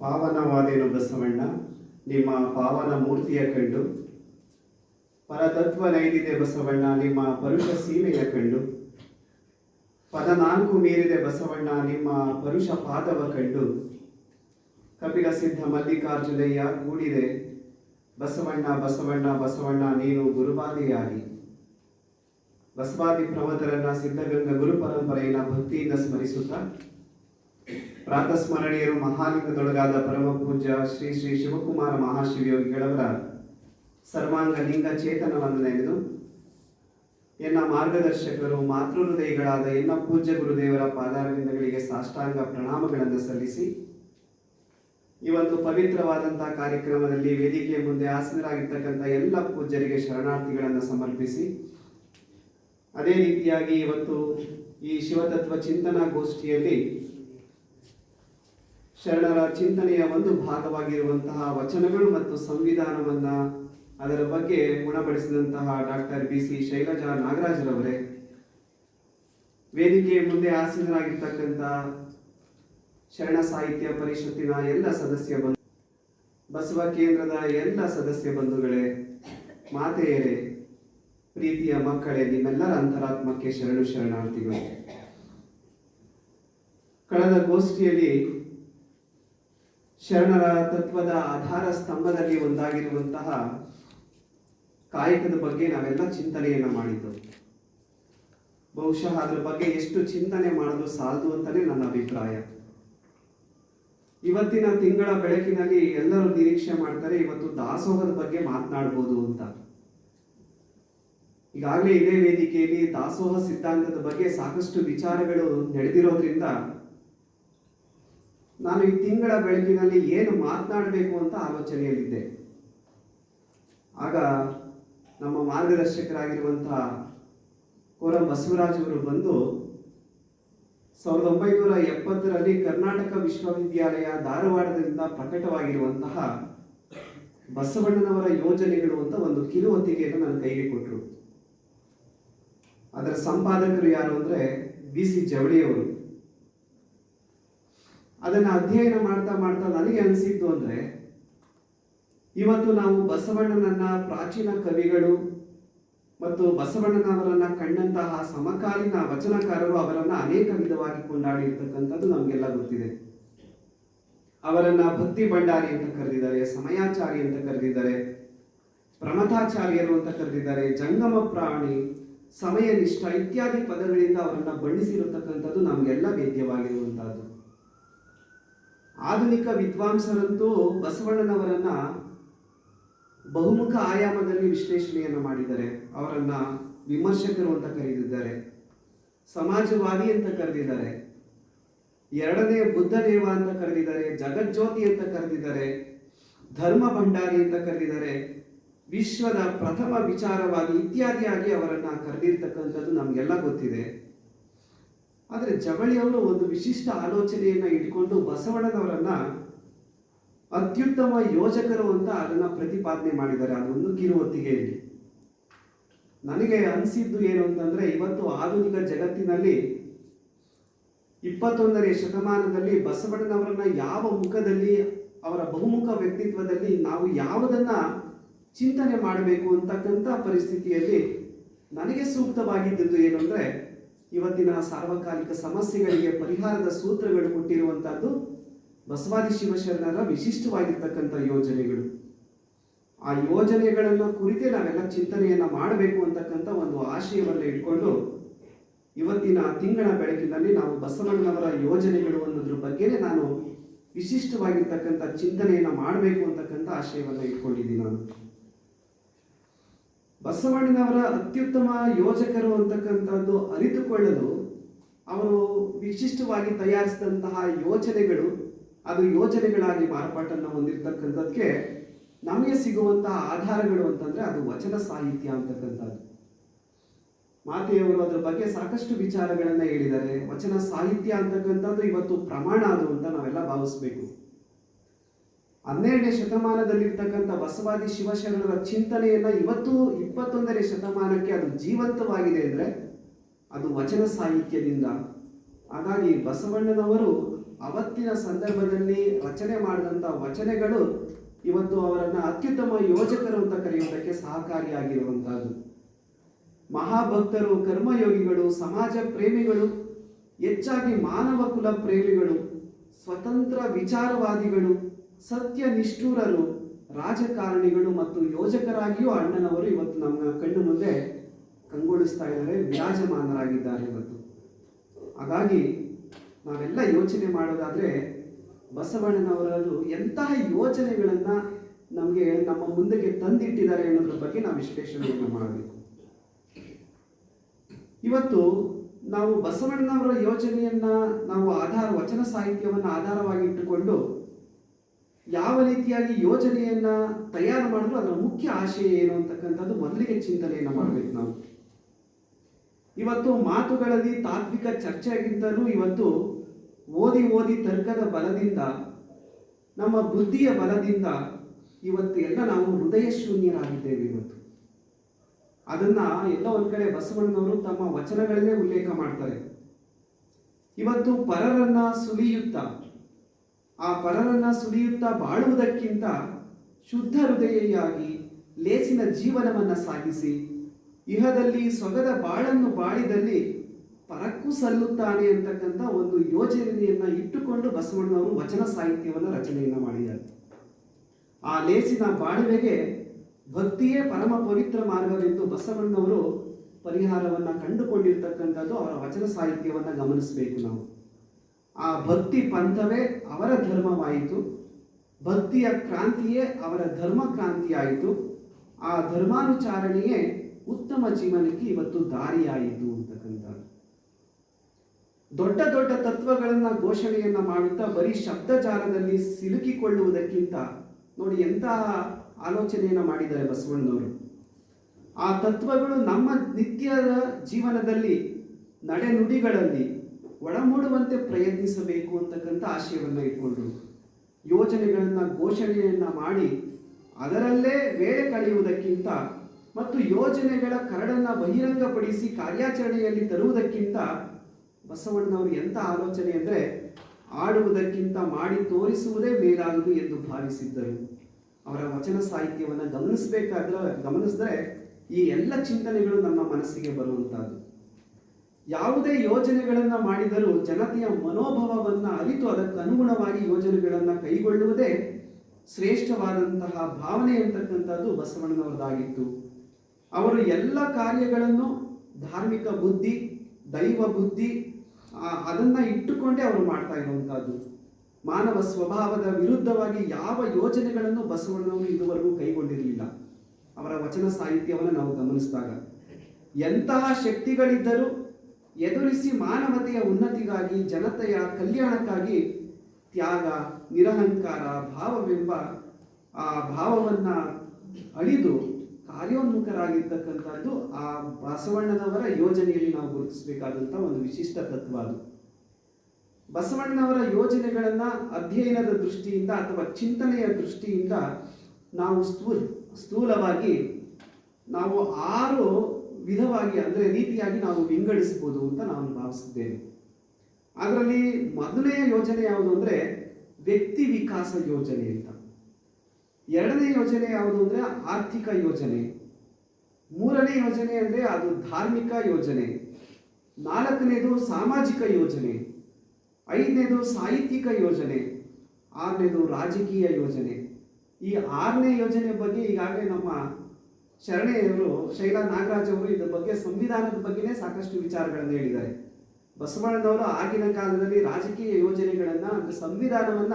ಪಾವನವಾದೇನು ಬಸವಣ್ಣ ನಿಮ್ಮ ಪಾವನ ಮೂರ್ತಿಯ ಕಂಡು. ಪರತತ್ವ ನೈದಿದೆ ಬಸವಣ್ಣ, ನಿಮ್ಮ ಪರುಷ ಸೀಮೆಯ ಕಂಡು. ಪದ ನಾಲ್ಕು ಮೀರಿದೆ ಬಸವಣ್ಣ, ನಿಮ್ಮ ಪರುಷ ಪಾದವ ಕಂಡು. ಕಪಿಲ ಸಿದ್ಧ ಮಲ್ಲಿಕಾರ್ಜುನಯ್ಯ ಕೂಡಿದೆ. ಬಸವಣ್ಣ ಬಸವಣ್ಣ ಬಸವಣ್ಣ, ನೀನು ಗುರುಬಾದಿಯಾಗಿ ಬಸವಾದಿ ಪ್ರವತರನ್ನ ಸಿದ್ಧಗಂಗಾ ಗುರು ಪರಂಪರೆಯನ್ನ ಭಕ್ತಿಯಿಂದ ಸ್ಮರಿಸುತ್ತಾ. ಪ್ರಾತಸ್ಮರಣೀಯರು ಮಹಾಲಿಂಗದೊಳಗಾದ ಪರಮ ಪೂಜ್ಯ ಶ್ರೀ ಶ್ರೀ ಶಿವಕುಮಾರ ಮಹಾಶಿವಯೋಗಿಗಳವರ ಸರ್ವಾಂಗ ಲಿಂಗ ಚೇತನವನ್ನು ನೆನೆದು ಎನ್ನ ಮಾರ್ಗದರ್ಶಕರು ಮಾತೃ ಹೃದಯಗಳಾದ ಎನ್ನ ಪೂಜ್ಯ ಗುರುದೇವರ ಪಾದಾರವಿಂದಗಳಿಗೆ ಸಾಷ್ಟಾಂಗ ಪ್ರಣಾಮಗಳನ್ನು ಸಲ್ಲಿಸಿ, ಈ ಒಂದು ಕಾರ್ಯಕ್ರಮದಲ್ಲಿ ವೇದಿಕೆಯ ಮುಂದೆ ಆಸನರಾಗಿರ್ತಕ್ಕಂಥ ಎಲ್ಲ ಪೂಜ್ಯರಿಗೆ ಶರಣಾರ್ಥಿಗಳನ್ನು ಸಮರ್ಪಿಸಿ, ಅದೇ ರೀತಿಯಾಗಿ ಇವತ್ತು ಈ ಶಿವತತ್ವ ಚಿಂತನಾ ಗೋಷ್ಠಿಯಲ್ಲಿ ಶರಣರ ಚಿಂತನೆಯ ಒಂದು ಭಾಗವಾಗಿರುವಂತಹ ವಚನಗಳು ಮತ್ತು ಸಂವಿಧಾನವನ್ನ ಅದರ ಬಗ್ಗೆ ಗುಣಪಡಿಸಿದಂತಹ ಡಾಕ್ಟರ್ ಬಿ ಸಿ ಶೈಲಜಾ ನಾಗರಾಜರವರೇ, ವೇದಿಕೆಯ ಮುಂದೆ ಆಸೀನರಾಗಿರ್ತಕ್ಕಂಥ ಶರಣ ಸಾಹಿತ್ಯ ಪರಿಷತ್ತಿನ ಎಲ್ಲ ಸದಸ್ಯ ಬಂಧು ಬಸವ ಕೇಂದ್ರದ ಎಲ್ಲ ಸದಸ್ಯ ಬಂಧುಗಳೇ, ಮಾತೆಯರೇ, ಪ್ರೀತಿಯ ಮಕ್ಕಳೇ, ನಿಮ್ಮೆಲ್ಲರ ಅಂತರಾತ್ಮಕ್ಕೆ ಶರಣು ಶರಣಾರ್ಥಿಗಳು. ಕಳೆದ ಗೋಷ್ಠಿಯಲ್ಲಿ ಶರಣರ ತತ್ವದ ಆಧಾರ ಸ್ತಂಭದಲ್ಲಿ ಒಂದಾಗಿರುವಂತಹ ಕಾಯಕದ ಬಗ್ಗೆ ನಾವೆಲ್ಲ ಚಿಂತನೆಯನ್ನ ಮಾಡಿದ್ದು ಬಹುಶಃ ಅದರ ಬಗ್ಗೆ ಎಷ್ಟು ಚಿಂತನೆ ಮಾಡಲು ಸಾಲದು ಅಂತಲೇ ನನ್ನ ಅಭಿಪ್ರಾಯ. ಇವತ್ತಿನ ತಿಂಗಳ ಬೆಳಕಿನಲ್ಲಿ ಎಲ್ಲರೂ ನಿರೀಕ್ಷೆ ಮಾಡ್ತಾರೆ ಇವತ್ತು ದಾಸೋಹದ ಬಗ್ಗೆ ಮಾತನಾಡ್ಬೋದು ಅಂತ. ಈಗಾಗಲೇ ಇದೇ ವೇದಿಕೆಯಲ್ಲಿ ದಾಸೋಹ ಸಿದ್ಧಾಂತದ ಬಗ್ಗೆ ಸಾಕಷ್ಟು ವಿಚಾರಗಳು ನಡೆದಿರೋದ್ರಿಂದ ನಾನು ಈ ತಿಂಗಳ ಬೆಳಕಿನಲ್ಲಿ ಏನು ಮಾತನಾಡಬೇಕು ಅಂತ ಆಲೋಚನೆಯಲ್ಲಿದ್ದೆ. ಆಗ ನಮ್ಮ ಮಾರ್ಗದರ್ಶಕರಾಗಿರುವಂತಹ ಕೋರ ಬಸವರಾಜ್ ಅವರು ಬಂದು ಸಾವಿರದ ಒಂಬೈನೂರ ಎಪ್ಪತ್ತರಲ್ಲಿ ಕರ್ನಾಟಕ ವಿಶ್ವವಿದ್ಯಾಲಯ ಧಾರವಾಡದಿಂದ ಪ್ರಕಟವಾಗಿರುವಂತಹ ಬಸವಣ್ಣನವರ ಯೋಜನೆಗಳು ಅಂತ ಒಂದು ಕಿರುಹೊತ್ತಿಗೆಯನ್ನು ನನ್ನ ಕೈಗೆ ಕೊಟ್ಟರು ಅದರ ಸಂಪಾದಕರು ಯಾರು ಅಂದ್ರೆ ಬಿ ಸಿ ಜವಳಿಯವರು ಅದನ್ನ ಅಧ್ಯಯನ ಮಾಡ್ತಾ ಮಾಡ್ತಾ ನನಗೆ ಅನಿಸಿದ್ದು ಅಂದ್ರೆ, ಇವತ್ತು ನಾವು ಬಸವಣ್ಣನನ್ನ ಪ್ರಾಚೀನ ಕವಿಗಳು ಮತ್ತು ಬಸವಣ್ಣನವರನ್ನ ಕಂಡಂತಹ ಸಮಕಾಲೀನ ವಚನಕಾರರು ಅವರನ್ನ ಅನೇಕ ವಿಧವಾಗಿ ಕೊಂಡಾಡಿರ್ತಕ್ಕಂಥದ್ದು ನಮಗೆಲ್ಲ ಗೊತ್ತಿದೆ. ಅವರನ್ನ ಭಕ್ತಿ ಭಂಡಾರಿ ಅಂತ ಕರೆದಿದ್ದಾರೆ, ಸಮಯಾಚಾರಿ ಅಂತ ಕರೆದಿದ್ದಾರೆ, ಪ್ರಮಥಾಚಾರ್ಯರು ಅಂತ ಕರೆದಿದ್ದಾರೆ, ಜಂಗಮ ಪ್ರಾಣಿ, ಸಮಯನಿಷ್ಠ ಇತ್ಯಾದಿ ಪದಗಳಿಂದ ಅವರನ್ನ ಬಣ್ಣಿಸಿರತಕ್ಕಂಥದ್ದು ನಮಗೆಲ್ಲ ವೇದ್ಯವಾಗಿರುವಂತಹದ್ದು ಆಧುನಿಕ ವಿದ್ವಾಂಸರಂತೂ ಬಸವಣ್ಣನವರನ್ನ ಬಹುಮುಖ ಆಯಾಮದಲ್ಲಿ ವಿಶ್ಲೇಷಣೆಯನ್ನು ಮಾಡಿದ್ದಾರೆ. ಅವರನ್ನ ವಿಮರ್ಶಕರು ಅಂತ ಕರೆದಿದ್ದಾರೆ. ಸಮಾಜವಾದಿ ಅಂತ ಕರೆದಿದ್ದಾರೆ. ಎರಡನೇ ಬುದ್ಧದೇವ ಅಂತ ಕರೆದಿದ್ದಾರೆ. ಜಗಜ್ಯೋತಿ ಅಂತ ಕರೆದಿದ್ದಾರೆ. ಧರ್ಮ ಭಂಡಾರಿ ಅಂತ ಕರೆದಿದ್ದಾರೆ. ವಿಶ್ವದ ಪ್ರಥಮ ವಿಚಾರವಾಗಿ ಇತ್ಯಾದಿಯಾಗಿ ಅವರನ್ನ ಕರೆದಿರ್ತಕ್ಕಂಥದ್ದು ನಮಗೆಲ್ಲ ಗೊತ್ತಿದೆ. ಆದರೆ ಜವಳಿಯವರು ಒಂದು ವಿಶಿಷ್ಟ ಆಲೋಚನೆಯನ್ನು ಇಟ್ಕೊಂಡು ಬಸವಣ್ಣನವರನ್ನ ಅತ್ಯುತ್ತಮ ಯೋಜಕರು ಅಂತ ಅದನ್ನು ಪ್ರತಿಪಾದನೆ ಮಾಡಿದ್ದಾರೆ. ಅದೊಂದು ಕಿರುಹೊತ್ತಿಗೆಯಲ್ಲಿ ನನಗೆ ಅನಿಸಿದ್ದು ಏನು ಅಂತಂದರೆ, ಇವತ್ತು ಆಧುನಿಕ ಜಗತ್ತಿನಲ್ಲಿ ಇಪ್ಪತ್ತೊಂದನೇ ಶತಮಾನದಲ್ಲಿ ಬಸವಣ್ಣನವರನ್ನ ಯಾವ ಮುಖದಲ್ಲಿ, ಅವರ ಬಹುಮುಖ ವ್ಯಕ್ತಿತ್ವದಲ್ಲಿ ನಾವು ಯಾವುದನ್ನ ಚಿಂತನೆ ಮಾಡಬೇಕು ಅಂತಕ್ಕಂಥ ಪರಿಸ್ಥಿತಿಯಲ್ಲಿ ನನಗೆ ಸೂಕ್ತವಾಗಿದ್ದದ್ದು ಏನು ಅಂದ್ರೆ ಇವತ್ತಿನ ಸಾರ್ವಕಾಲಿಕ ಸಮಸ್ಯೆಗಳಿಗೆ ಪರಿಹಾರದ ಸೂತ್ರಗಳು ಕೊಟ್ಟಿರುವಂತಹದ್ದು ಬಸವಾದಿ ಶಿವಶರಣರ ವಿಶಿಷ್ಟವಾಗಿರ್ತಕ್ಕಂಥ ಯೋಜನೆಗಳು. ಆ ಯೋಜನೆಗಳನ್ನು ಕುರಿತೇ ನಾವೆಲ್ಲ ಚಿಂತನೆಯನ್ನ ಮಾಡಬೇಕು ಅಂತಕ್ಕಂಥ ಒಂದು ಆಶಯವನ್ನು ಇಟ್ಕೊಂಡು ಇವತ್ತಿನ ತಿಂಗಳ ಬೆಳಕಿನಲ್ಲಿ ನಾವು ಬಸವಣ್ಣನವರ ಯೋಜನೆಗಳು ಅನ್ನೋದ್ರ ಬಗ್ಗೆನೇ ನಾನು ವಿಶಿಷ್ಟವಾಗಿರ್ತಕ್ಕಂಥ ಚಿಂತನೆಯನ್ನ ಮಾಡಬೇಕು ಅಂತಕ್ಕಂಥ ಆಶಯವನ್ನು ಇಟ್ಕೊಂಡಿದ್ದೀನಿ ನಾನು. ಬಸವಣ್ಣನವರ ಅತ್ಯುತ್ತಮ ಯೋಜಕರು ಅಂತಕ್ಕಂಥದ್ದು ಅರಿತುಕೊಳ್ಳಲು ಅವರು ವಿಶಿಷ್ಟವಾಗಿ ತಯಾರಿಸಿದಂತಹ ಯೋಜನೆಗಳು, ಅದು ಯೋಜನೆಗಳಾಗಿ ಮಾರ್ಪಾಟನ್ನು ಹೊಂದಿರತಕ್ಕಂಥದ್ದಕ್ಕೆ ನಮಗೆ ಸಿಗುವಂತಹ ಆಧಾರಗಳು ಅಂತಂದ್ರೆ ಅದು ವಚನ ಸಾಹಿತ್ಯ ಅಂತಕ್ಕಂಥದ್ದು. ಮಾತೆಯವರು ಅದರ ಬಗ್ಗೆ ಸಾಕಷ್ಟು ವಿಚಾರಗಳನ್ನು ಹೇಳಿದ್ದಾರೆ ವಚನ ಸಾಹಿತ್ಯ ಅಂತಕ್ಕಂಥದ್ದು ಇವತ್ತು ಪ್ರಮಾಣ ಅದು ಅಂತ ನಾವೆಲ್ಲ ಭಾವಿಸ್ಬೇಕು. ಹನ್ನೆರಡನೇ ಶತಮಾನದಲ್ಲಿರ್ತಕ್ಕಂಥ ಬಸವಾದಿ ಶಿವಶರಣರ ಚಿಂತನೆಯನ್ನ ಇವತ್ತು ಇಪ್ಪತ್ತೊಂದನೇ ಶತಮಾನಕ್ಕೆ ಅದು ಜೀವಂತವಾಗಿದೆ ಅಂದ್ರೆ ಅದು ವಚನ ಸಾಹಿತ್ಯದಿಂದ. ಹಾಗಾಗಿ ಬಸವಣ್ಣನವರು ಅವತ್ತಿನ ಸಂದರ್ಭದಲ್ಲಿ ರಚನೆ ಮಾಡಿದಂಥ ವಚನೆಗಳು ಇವತ್ತು ಅವರನ್ನ ಅತ್ಯುತ್ತಮ ಯೋಜಕರು ಅಂತ ಕರೆಯುವುದಕ್ಕೆ ಸಹಕಾರಿಯಾಗಿರುವಂತಹದ್ದು ಮಹಾಭಕ್ತರು, ಕರ್ಮಯೋಗಿಗಳು, ಸಮಾಜ ಪ್ರೇಮಿಗಳು, ಹೆಚ್ಚಾಗಿ ಮಾನವ ಕುಲ ಪ್ರೇಮಿಗಳು, ಸ್ವತಂತ್ರ ವಿಚಾರವಾದಿಗಳು ಸತ್ಯ ನಿಷ್ಠೂರರು, ರಾಜಕಾರಣಿಗಳು ಮತ್ತು ಯೋಜಕರಾಗಿಯೂ ಅಣ್ಣನವರು ಇವತ್ತು ನಮ್ಮ ಕಣ್ಣು ಮುಂದೆ ಕಂಗೊಳಿಸ್ತಾ ಇದ್ದಾರೆ, ವಿರಾಜಮಾನರಾಗಿದ್ದಾರೆ ಇವತ್ತು. ಹಾಗಾಗಿ ನಾವೆಲ್ಲ ಯೋಚನೆ ಮಾಡೋದಾದರೆ ಬಸವಣ್ಣನವರದು ಎಂತಹ ಯೋಚನೆಗಳನ್ನು ನಮಗೆ ನಮ್ಮ ಮುಂದಕ್ಕೆ ತಂದಿಟ್ಟಿದ್ದಾರೆ ಅನ್ನೋದ್ರ ಬಗ್ಗೆ ನಾವು ವಿಶ್ಲೇಷಣೆಯನ್ನು ಮಾಡಬೇಕು. ಇವತ್ತು ನಾವು ಬಸವಣ್ಣನವರ ಯೋಜನೆಯನ್ನ ನಾವು ಆಧಾರ, ವಚನ ಸಾಹಿತ್ಯವನ್ನು ಆಧಾರವಾಗಿ ಇಟ್ಟುಕೊಂಡು ಯಾವ ರೀತಿಯಾಗಿ ಯೋಜನೆಯನ್ನ ತಯಾರು ಮಾಡಲು ಅದರ ಮುಖ್ಯ ಆಶಯ ಏನು ಅಂತಕ್ಕಂಥದ್ದು ಮೊದಲಿಗೆ ಚಿಂತನೆಯನ್ನ ಮಾಡಬೇಕು ನಾವು. ಇವತ್ತು ಮಾತುಗಳಲ್ಲಿ ತಾತ್ವಿಕ ಚರ್ಚೆಗಿಂತಲೂ ಇವತ್ತು ಓದಿ ಓದಿ ತರ್ಕದ ಬಲದಿಂದ, ನಮ್ಮ ಬುದ್ಧಿಯ ಬಲದಿಂದ ಇವತ್ತು ಎಲ್ಲ ನಾವು ಹೃದಯ ಶೂನ್ಯರಾಗಿದ್ದೇವೆ ಇವತ್ತು. ಅದನ್ನ ಎಲ್ಲ ಒಂದ್ ಕಡೆ ಬಸವಣ್ಣನವರು ತಮ್ಮ ವಚನಗಳಲ್ಲೇ ಉಲ್ಲೇಖ ಮಾಡ್ತಾರೆ. ಇವತ್ತು ಪರರನ್ನ ಸುಲಿಯುತ್ತಾ ಆ ಪರರನ್ನ ಸುಲಿಯುತ್ತಾ ಬಾಳುವುದಕ್ಕಿಂತ ಶುದ್ಧ ಹೃದಯಿಯಾಗಿ ಲೇಸಿನ ಜೀವನವನ್ನ ಸಾಗಿಸಿ, ಇಹದಲ್ಲಿ ಸೊಗದ ಬಾಳನ್ನು ಬಾಳಿದಲ್ಲಿ ಪರಕ್ಕೂ ಸಲ್ಲುತ್ತಾನೆ ಅಂತಕ್ಕಂಥ ಒಂದು ಯೋಜನೆಯನ್ನು ಇಟ್ಟುಕೊಂಡು ಬಸವಣ್ಣನವರು ವಚನ ಸಾಹಿತ್ಯವನ್ನು ರಚನೆಯನ್ನು ಮಾಡಿದ್ದಾರೆ. ಆ ಲೇಸಿನ ಬಾಳುವೆಗೆ ಭಕ್ತಿಯೇ ಪರಮ ಪವಿತ್ರ ಮಾರ್ಗವೆಂದು ಬಸವಣ್ಣವರು ಪರಿಹಾರವನ್ನ ಕಂಡುಕೊಂಡಿರ್ತಕ್ಕಂಥದ್ದು ಅವರ ವಚನ ಸಾಹಿತ್ಯವನ್ನ ಗಮನಿಸಬೇಕು ನಾವು. ಆ ಭಕ್ತಿ ಪಂಥವೇ ಅವರ ಧರ್ಮವಾಯಿತು. ಭಕ್ತಿಯ ಕ್ರಾಂತಿಯೇ ಅವರ ಧರ್ಮ ಕ್ರಾಂತಿಯಾಯಿತು ಆ ಧರ್ಮಾನುಚಾರಣೆಯೇ ಉತ್ತಮ ಜೀವನಕ್ಕೆ ಇವತ್ತು ದಾರಿಯಾಯಿತು ಅಂತಕ್ಕಂಥ ದೊಡ್ಡ ದೊಡ್ಡ ತತ್ವಗಳನ್ನ ಘೋಷಣೆಯನ್ನ ಮಾಡುತ್ತಾ ಬರೀ ಶಬ್ದಜಾಲದಲ್ಲಿ ಸಿಲುಕಿಕೊಳ್ಳುವುದಕ್ಕಿಂತ ನೋಡಿ ಎಂತಹ ಆಲೋಚನೆಯನ್ನ ಮಾಡಿದ್ದಾರೆ ಬಸವಣ್ಣನವರು ಆ ತತ್ವಗಳು ನಮ್ಮ ನಿತ್ಯದ ಜೀವನದಲ್ಲಿ ನಡೆನುಡಿಗಳಲ್ಲಿ ಒಳಮೂಡುವಂತೆ ಪ್ರಯತ್ನಿಸಬೇಕು ಅಂತಕ್ಕಂಥ ಆಶಯವನ್ನ ಇಟ್ಕೊಂಡ್ರು. ಯೋಜನೆಗಳನ್ನು, ಘೋಷಣೆಯನ್ನ ಮಾಡಿ ಅದರಲ್ಲೇ ವೇಳೆ ಕಳೆಯುವುದಕ್ಕಿಂತ ಮತ್ತು ಯೋಜನೆಗಳ ಕರಡನ್ನ ಬಹಿರಂಗಪಡಿಸಿ ಕಾರ್ಯಾಚರಣೆಯಲ್ಲಿ ತರುವುದಕ್ಕಿಂತ ಬಸವಣ್ಣನವರು ಎಂಥ ಆಲೋಚನೆ ಅಂದರೆ ಆಡುವುದಕ್ಕಿಂತ ಮಾಡಿ ತೋರಿಸುವುದೇ ಮೇಲಾಗದು ಎಂದು ಭಾವಿಸಿದ್ದರು. ಅವರ ವಚನ ಸಾಹಿತ್ಯವನ್ನು ಗಮನಿಸಬೇಕಾದ್ರೆ, ಗಮನಿಸಿದ್ರೆ ಈ ಎಲ್ಲ ಚಿಂತನೆಗಳು ನಮ್ಮ ಮನಸ್ಸಿಗೆ ಬರುವಂತಹದ್ದು. ಯಾವುದೇ ಯೋಜನೆಗಳನ್ನು ಮಾಡಿದರೂ ಜನತೆಯ ಮನೋಭಾವವನ್ನು ಅರಿತು ಅದಕ್ಕೆ ಅನುಗುಣವಾಗಿ ಯೋಜನೆಗಳನ್ನು ಕೈಗೊಳ್ಳುವುದೇ ಶ್ರೇಷ್ಠವಾದಂತಹ ಭಾವನೆ ಅಂತಕ್ಕಂಥದ್ದು ಬಸವಣ್ಣನವರದಾಗಿತ್ತು ಅವರು ಎಲ್ಲ ಕಾರ್ಯಗಳನ್ನು ಧಾರ್ಮಿಕ ಬುದ್ಧಿ, ದೈವ ಬುದ್ಧಿ ಅದನ್ನು ಇಟ್ಟುಕೊಂಡೇ ಅವರು ಮಾಡ್ತಾ ಇರುವಂಥದ್ದು. ಮಾನವ ಸ್ವಭಾವದ ವಿರುದ್ಧವಾಗಿ ಯಾವ ಯೋಜನೆಗಳನ್ನು ಬಸವಣ್ಣನವರು ಇದುವರೆಗೂ ಕೈಗೊಂಡಿರಲಿಲ್ಲ. ಅವರ ವಚನ ಸಾಹಿತ್ಯವನ್ನು ನಾವು ಗಮನಿಸಿದಾಗ, ಎಂತಹ ಶಕ್ತಿಗಳಿದ್ದರೂ ಎದುರಿಸಿ ಮಾನವತೆಯ ಉನ್ನತಿಗಾಗಿ, ಜನತೆಯ ಕಲ್ಯಾಣಕ್ಕಾಗಿ ತ್ಯಾಗ, ನಿರಹಂಕಾರ, ಭಾವವೆಂಬ ಆ ಭಾವವನ್ನ ಅಳಿದು ಕಾರ್ಯೋನ್ಮುಖರಾಗಿರ್ತಕ್ಕಂಥದ್ದು ಆ ಬಸವಣ್ಣನವರ ಯೋಜನೆಯಲ್ಲಿ ನಾವು ಗುರುತಿಸಬೇಕಾದಂಥ ಒಂದು ವಿಶಿಷ್ಟ ತತ್ವ ಅದು. ಬಸವಣ್ಣನವರ ಯೋಜನೆಗಳನ್ನು ಅಧ್ಯಯನದ ದೃಷ್ಟಿಯಿಂದ ಅಥವಾ ಚಿಂತನೆಯ ದೃಷ್ಟಿಯಿಂದ ನಾವು ಸ್ಥೂಲ, ಸ್ಥೂಲವಾಗಿ ನಾವು ಆರು ವಿಧವಾಗಿ ಅಂದರೆ ರೀತಿಯಾಗಿ ನಾವು ವಿಂಗಡಿಸ್ಬೋದು ಅಂತ ನಾನು ಭಾವಿಸಿದ್ದೇನೆ ಅದರಲ್ಲಿ ಮೊದಲನೆಯ ಯೋಜನೆ ಯಾವುದು ಅಂದರೆ ವ್ಯಕ್ತಿ ವಿಕಾಸ ಯೋಜನೆ ಅಂತ. ಎರಡನೇ ಯೋಜನೆ ಯಾವುದು ಅಂದರೆ ಆರ್ಥಿಕ ಯೋಜನೆ. ಮೂರನೇ ಯೋಜನೆ ಅಂದರೆ ಅದು ಧಾರ್ಮಿಕ ಯೋಜನೆ. ನಾಲ್ಕನೇದು ಸಾಮಾಜಿಕ ಯೋಜನೆ. ಐದನೇದು ಸಾಹಿತ್ಯಿಕ ಯೋಜನೆ. ಆರನೇದು ರಾಜಕೀಯ ಯೋಜನೆ. ಈ ಆರನೇ ಯೋಜನೆ ಬಗ್ಗೆ ಈಗಾಗಲೇ ನಮ್ಮ ಶರಣೆಯವರು ಶೈಲಾ ನಾಗರಾಜ್ ಅವರು ಇದ್ರ ಬಗ್ಗೆ ಸಂವಿಧಾನದ ಬಗ್ಗೆನೇ ಸಾಕಷ್ಟು ವಿಚಾರಗಳನ್ನು ಹೇಳಿದ್ದಾರೆ. ಬಸವಣ್ಣನವರು ಆಗಿನ ಕಾಲದಲ್ಲಿ ರಾಜಕೀಯ ಯೋಜನೆಗಳನ್ನ ಅಂದ್ರೆ ಸಂವಿಧಾನವನ್ನ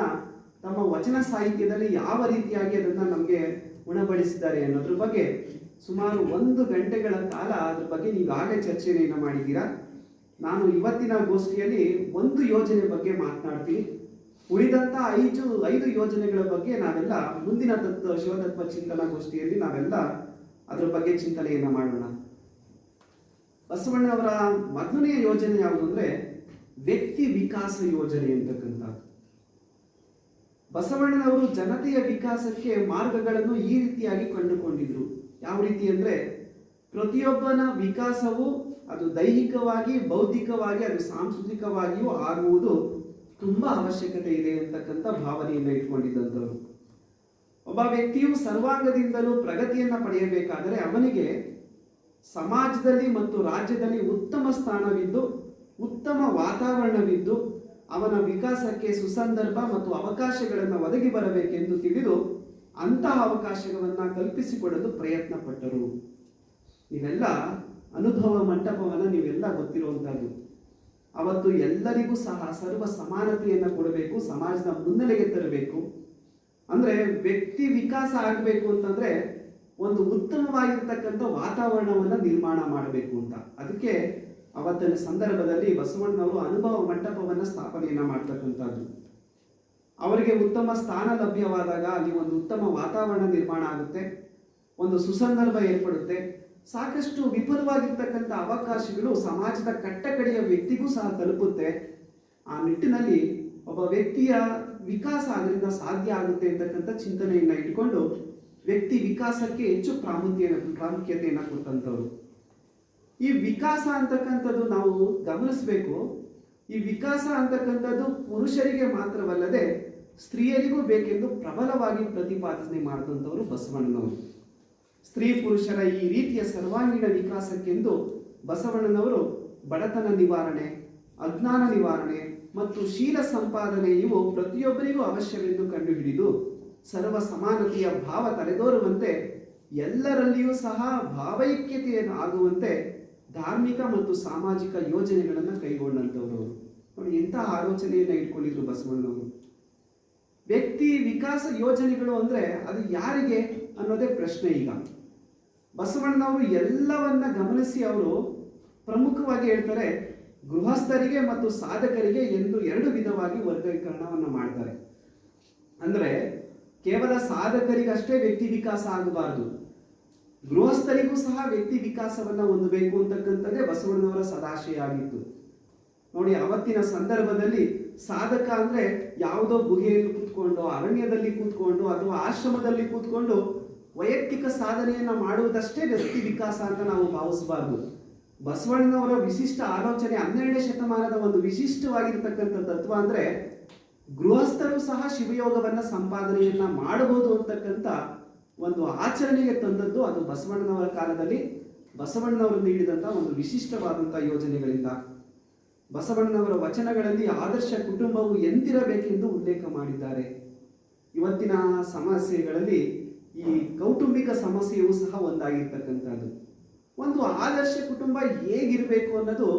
ತಮ್ಮ ವಚನ ಸಾಹಿತ್ಯದಲ್ಲಿ ಯಾವ ರೀತಿಯಾಗಿ ಅದನ್ನ ನಮಗೆ ಉಣಬಡಿಸಿದ್ದಾರೆ ಅನ್ನೋದ್ರ ಬಗ್ಗೆ ಸುಮಾರು ಒಂದು ಗಂಟೆಗಳ ಕಾಲ ಅದ್ರ ಬಗ್ಗೆ ನೀವು ಆಗೇ ಚರ್ಚೆಯನ್ನು ಮಾಡಿದ್ದೀರಾ? ನಾನು ಇವತ್ತಿನ ಗೋಷ್ಠಿಯಲ್ಲಿ ಒಂದು ಯೋಜನೆ ಬಗ್ಗೆ ಮಾತನಾಡ್ತೀನಿ. ಉಳಿದಂತ ಐದು ಐದು ಯೋಜನೆಗಳ ಬಗ್ಗೆ ನಾವೆಲ್ಲ ಮುಂದಿನ ತತ್ವ ಶಿವತತ್ವ ಚಿಂತನಾ ಗೋಷ್ಠಿಯಲ್ಲಿ ನಾವೆಲ್ಲ ಅದ್ರ ಬಗ್ಗೆ ಚಿಂತನೆಯನ್ನು ಮಾಡೋಣ. ಬಸವಣ್ಣವರ ಮೊದಲನೆಯ ಯೋಜನೆ ಯಾವುದು ಅಂದ್ರೆ ವ್ಯಕ್ತಿ ವಿಕಾಸ ಯೋಜನೆ ಅಂತಕ್ಕಂಥದ್ದು ಬಸವಣ್ಣನವರು ಜನತೆಯ ವಿಕಾಸಕ್ಕೆ ಮಾರ್ಗಗಳನ್ನು ಈ ರೀತಿಯಾಗಿ ಕಂಡುಕೊಂಡಿದ್ರು. ಯಾವ ರೀತಿ ಅಂದ್ರೆ ಪ್ರತಿಯೊಬ್ಬನ ವಿಕಾಸವು ಅದು ದೈಹಿಕವಾಗಿ, ಬೌದ್ಧಿಕವಾಗಿ, ಅದು ಸಾಂಸ್ಕೃತಿಕವಾಗಿಯೂ ಆಗುವುದು ತುಂಬಾ ಅವಶ್ಯಕತೆ ಇದೆ ಅಂತಕ್ಕಂಥ ಭಾವನೆಯನ್ನು ಇಟ್ಕೊಂಡಿದ್ದಂಥವ್ರು. ಒಬ್ಬ ವ್ಯಕ್ತಿಯು ಸರ್ವಾಂಗದಿಂದಲೂ ಪ್ರಗತಿಯನ್ನ ಪಡೆಯಬೇಕಾದರೆ ಅವನಿಗೆ ಸಮಾಜದಲ್ಲಿ ಮತ್ತು ರಾಜ್ಯದಲ್ಲಿ ಉತ್ತಮ ಸ್ಥಾನವಿದ್ದು, ಉತ್ತಮ ವಾತಾವರಣವಿದ್ದು, ಅವನ ವಿಕಾಸಕ್ಕೆ ಸುಸಂದರ್ಭ ಮತ್ತು ಅವಕಾಶಗಳನ್ನು ಒದಗಿ ಬರಬೇಕೆಂದು ತಿಳಿದು ಅಂತಹ ಅವಕಾಶಗಳನ್ನು ಕಲ್ಪಿಸಿಕೊಡಲು ಪ್ರಯತ್ನ ಪಟ್ಟರು ಇವೆಲ್ಲ ಅನುಭವ ಮಂಟಪವನ್ನ ನೀವೆಲ್ಲ ಗೊತ್ತಿರುವಂಥದ್ದು ಅವತ್ತು ಎಲ್ಲರಿಗೂ ಸಹ ಸರ್ವ ಸಮಾನತೆಯನ್ನು ಕೊಡಬೇಕು, ಸಮಾಜದ ಮುನ್ನೆಲೆಗೆ ತರಬೇಕು. ಅಂದ್ರೆ ವ್ಯಕ್ತಿ ವಿಕಾಸ ಆಗಬೇಕು ಅಂತಂದ್ರೆ ಒಂದು ಉತ್ತಮವಾಗಿರ್ತಕ್ಕಂಥ ವಾತಾವರಣವನ್ನ ನಿರ್ಮಾಣ ಮಾಡಬೇಕು ಅಂತ. ಅದಕ್ಕೆ ಅವತ್ತಿನ ಸಂದರ್ಭದಲ್ಲಿ ಬಸವಣ್ಣನವರು ಅನುಭವ ಮಂಟಪವನ್ನ ಸ್ಥಾಪನೆಯನ್ನ ಮಾಡ್ತಕ್ಕಂಥದ್ದು. ಅವರಿಗೆ ಉತ್ತಮ ಸ್ಥಾನ ಲಭ್ಯವಾದಾಗ ಅಲ್ಲಿ ಒಂದು ಉತ್ತಮ ವಾತಾವರಣ ನಿರ್ಮಾಣ ಆಗುತ್ತೆ, ಒಂದು ಸುಸಂದರ್ಭ ಏರ್ಪಡುತ್ತೆ. ಸಾಕಷ್ಟು ವಿಫಲವಾಗಿರ್ತಕ್ಕಂಥ ಅವಕಾಶಗಳು ಸಮಾಜದ ಕಟ್ಟಕಡೆಯ ವ್ಯಕ್ತಿಗೂ ಸಹ ತಲುಪುತ್ತೆ. ಆ ನಿಟ್ಟಿನಲ್ಲಿ ಒಬ್ಬ ವ್ಯಕ್ತಿಯ ವಿಕಾಸ ಅದರಿಂದ ಸಾಧ್ಯ ಆಗುತ್ತೆ ಅಂತಕ್ಕಂಥ ಚಿಂತನೆಯನ್ನ ಇಟ್ಕೊಂಡು ವ್ಯಕ್ತಿ ವಿಕಾಸಕ್ಕೆ ಹೆಚ್ಚು ಪ್ರಾಮುಖ್ಯ ಪ್ರಾಮುಖ್ಯತೆಯನ್ನು ಕೊಟ್ಟಂಥವ್ರು. ಈ ವಿಕಾಸ ಅಂತಕ್ಕಂಥದ್ದು ನಾವು ಗಮನಿಸಬೇಕು. ಈ ವಿಕಾಸ ಅಂತಕ್ಕಂಥದ್ದು ಪುರುಷರಿಗೆ ಮಾತ್ರವಲ್ಲದೆ ಸ್ತ್ರೀಯರಿಗೂ ಬೇಕೆಂದು ಪ್ರಬಲವಾಗಿ ಪ್ರತಿಪಾದನೆ ಮಾಡಿದಂಥವರು ಬಸವಣ್ಣನವರು. ಸ್ತ್ರೀ ಪುರುಷರ ಈ ರೀತಿಯ ಸರ್ವಾಂಗೀಣ ವಿಕಾಸಕ್ಕೆಂದು ಬಸವಣ್ಣನವರು ಬಡತನ ನಿವಾರಣೆ, ಅಜ್ಞಾನ ನಿವಾರಣೆ ಮತ್ತು ಶೀಲ ಸಂಪಾದನೆ ಪ್ರತಿಯೊಬ್ಬರಿಗೂ ಅವಶ್ಯವೆಂದು ಕಂಡುಹಿಡಿದು ಸರ್ವ ಸಮಾನತೆಯ ಭಾವ ತಲೆದೋರುವಂತೆ ಎಲ್ಲರಲ್ಲಿಯೂ ಸಹ ಭಾವೈಕ್ಯತೆಯನ್ನು ಆಗುವಂತೆ ಧಾರ್ಮಿಕ ಮತ್ತು ಸಾಮಾಜಿಕ ಯೋಜನೆಗಳನ್ನು ಕೈಗೊಂಡಂಥವರು. ನೋಡಿ ಎಂತಹ ಆಲೋಚನೆಯನ್ನು ಇಟ್ಕೊಂಡಿದ್ರು ಬಸವಣ್ಣವರು ವ್ಯಕ್ತಿ ವಿಕಾಸ ಯೋಜನೆಗಳು ಅಂದ್ರೆ ಅದು ಯಾರಿಗೆ ಅನ್ನೋದೇ ಪ್ರಶ್ನೆ ಈಗ ಬಸವಣ್ಣನವರು ಎಲ್ಲವನ್ನ ಗಮನಿಸಿ ಅವರು ಪ್ರಮುಖವಾಗಿ ಹೇಳ್ತಾರೆ ಗೃಹಸ್ಥರಿಗೆ ಮತ್ತು ಸಾಧಕರಿಗೆ ಎಂದು ಎರಡು ವಿಧವಾಗಿ ವರ್ಗೀಕರಣವನ್ನು ಮಾಡ್ತಾರೆ. ಅಂದರೆ ಕೇವಲ ಸಾಧಕರಿಗಷ್ಟೇ ವ್ಯಕ್ತಿ ವಿಕಾಸ ಆಗಬಾರದು. ಗೃಹಸ್ಥರಿಗೂ ಸಹ ವ್ಯಕ್ತಿ ವಿಕಾಸವನ್ನ ಹೊಂದಬೇಕು ಅಂತಕ್ಕಂಥದ್ದೇ ಬಸವಣ್ಣವರ ಸದಾಶಯ ಆಗಿತ್ತು ನೋಡಿ ಅವತ್ತಿನ ಸಂದರ್ಭದಲ್ಲಿ ಸಾಧಕ ಅಂದ್ರೆ ಯಾವುದೋ ಗುಹೆಯಲ್ಲಿ ಕೂತ್ಕೊಂಡು, ಅರಣ್ಯದಲ್ಲಿ ಕೂತ್ಕೊಂಡು ಅಥವಾ ಆಶ್ರಮದಲ್ಲಿ ಕೂತ್ಕೊಂಡು ವೈಯಕ್ತಿಕ ಸಾಧನೆಯನ್ನ ಮಾಡುವುದಷ್ಟೇ ವ್ಯಕ್ತಿ ವಿಕಾಸ ಅಂತ ನಾವು ಭಾವಿಸಬಾರದು. ಬಸವಣ್ಣನವರ ವಿಶಿಷ್ಟ ಆಲೋಚನೆ ಹನ್ನೆರಡನೇ ಶತಮಾನದ ಒಂದು ವಿಶಿಷ್ಟವಾಗಿರ್ತಕ್ಕಂಥ ತತ್ವ ಅಂದ್ರೆ ಗೃಹಸ್ಥರು ಸಹ ಶಿವಯೋಗವನ್ನ ಸಂಪಾದನೆಯನ್ನ ಮಾಡಬಹುದು ಅಂತಕ್ಕಂಥ ಒಂದು ಆಚರಣೆಗೆ ತಂದದ್ದು ಅದು ಬಸವಣ್ಣನವರ ಕಾಲದಲ್ಲಿ. ಬಸವಣ್ಣನವರು ನೀಡಿದಂಥ ಒಂದು ವಿಶಿಷ್ಟವಾದಂಥ ಯೋಜನೆಗಳಿಂದ ಬಸವಣ್ಣನವರ ವಚನಗಳಲ್ಲಿ ಆದರ್ಶ ಕುಟುಂಬವು ಎಂದಿರಬೇಕೆಂದು ಉಲ್ಲೇಖ ಮಾಡಿದ್ದಾರೆ. ಇವತ್ತಿನ ಸಮಸ್ಯೆಗಳಲ್ಲಿ ಈ ಕೌಟುಂಬಿಕ ಸಮಸ್ಯೆಯೂ ಸಹ ಒಂದಾಗಿರ್ತಕ್ಕಂಥದ್ದು. ಒಂದು ಆದರ್ಶ ಕುಟುಂಬ ಹೇಗಿರಬೇಕು ಅನ್ನೋದು